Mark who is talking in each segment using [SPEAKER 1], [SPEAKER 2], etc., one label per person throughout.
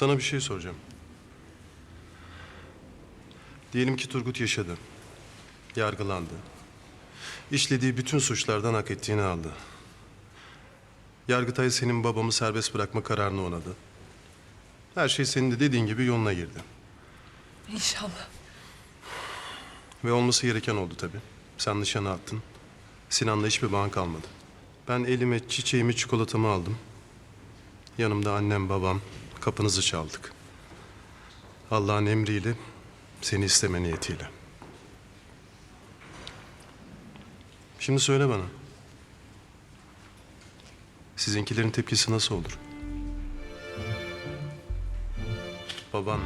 [SPEAKER 1] Sana bir şey soracağım. Diyelim ki Turgut yaşadı. Yargılandı. İşlediği bütün suçlardan hak ettiğini aldı. Yargıtay senin babamı serbest bırakma kararını onadı. Her şey senin de dediğin gibi yoluna girdi.
[SPEAKER 2] İnşallah.
[SPEAKER 1] Ve olması gereken oldu tabii. Sen nişanı attın. Sinan'la hiçbir bağın kalmadı. Ben elime çiçeğimi, çikolatamı aldım. Yanımda annem, babam, kapınızı çaldık. Allah'ın emriyle, seni isteme niyetiyle. Şimdi söyle bana. Sizinkilerin tepkisi nasıl olur? Baban,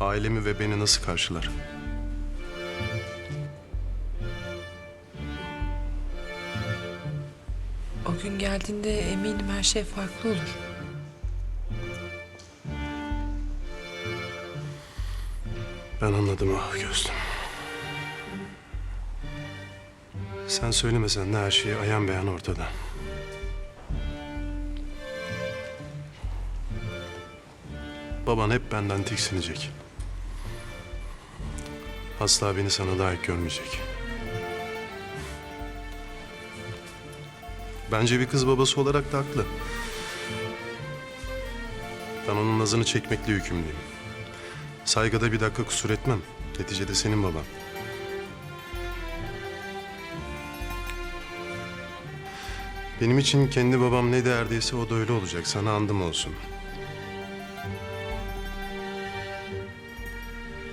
[SPEAKER 1] ailemi ve beni nasıl karşılar?
[SPEAKER 2] O gün geldiğinde eminim her şey farklı olur.
[SPEAKER 1] Ben anladım ah Gözlüm. Sen söylemesen de her şey ayan beyan ortada. Baban hep benden tiksinecek. Asla beni sana layık görmeyecek. Bence bir kız babası olarak da haklı. Ben onun nazını çekmekle yükümlüyüm. Saygıda bir dakika kusur etmem. Neticede senin baban. Benim için kendi babam ne derdiyse o da öyle olacak. Sana andım olsun.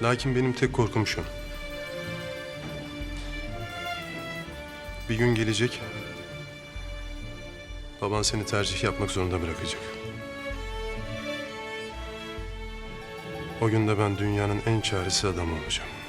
[SPEAKER 1] Lakin benim tek korkum şu. Bir gün gelecek. Baban seni tercih yapmak zorunda bırakacak. O gün de ben dünyanın en çaresiz adamı olacağım.